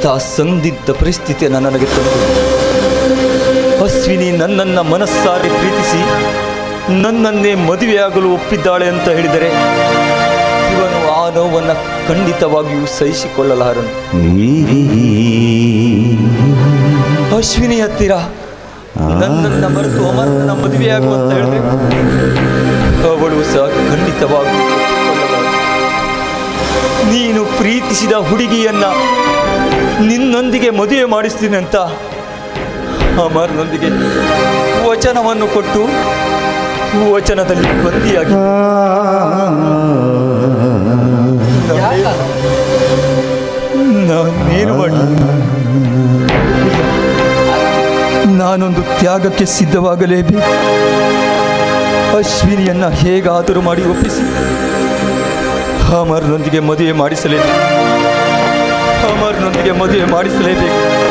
ಇಂಥ ಸಂದಿಗ್ಧ ಪರಿಸ್ಥಿತಿಯನ್ನು ನನಗೆ ತಂದು. ಅಶ್ವಿನಿ ನನ್ನನ್ನು ಮನಸ್ಸಾರಿ ಪ್ರೀತಿಸಿ ನನ್ನನ್ನೇ ಮದುವೆಯಾಗಲು ಒಪ್ಪಿದ್ದಾಳೆ ಅಂತ ಹೇಳಿದರೆ ಇವನು ಆ ನೋವನ್ನು ಖಂಡಿತವಾಗಿಯೂ ಸಹಿಸಿಕೊಳ್ಳಲಾರನು. ಅಶ್ವಿನಿ ಹತ್ತಿರ ನನ್ನನ್ನು ಮರೆತು ಅಮರನ ಮದುವೆಯಾಗು ಅಂತ ಹೇಳಿದ್ರೆ ಅವಳು ಸಹ ಖಂಡಿತವಾಗಿ. ನೀನು ಪ್ರೀತಿಸಿದ ಹುಡುಗಿಯನ್ನ ನಿನ್ನೊಂದಿಗೆ ಮದುವೆ ಮಾಡಿಸ್ತೀನಿ ಅಂತ ಅಮರ್ನೊಂದಿಗೆ ವಚನವನ್ನು ಕೊಟ್ಟು ವಚನದಲ್ಲಿ ಬಂದಿಯಾಗಿ. ನಾನೇನು ಮಾಡಿ ನಾನೊಂದು ತ್ಯಾಗಕ್ಕೆ ಸಿದ್ಧವಾಗಲೇಬೇಕು. ಅಶ್ವಿನಿಯನ್ನು ಹೇಗಾದರೂ ಮಾಡಿ ಒಪ್ಪಿಸಿ. ಅಮರ್ನೊಂದಿಗೆ ಮದುವೆ ಮಾಡಿಸಲೇಬೇಕು. ಅಮರ್ನೊಂದಿಗೆ ಮದುವೆ ಮಾಡಿಸಲೇಬೇಕು.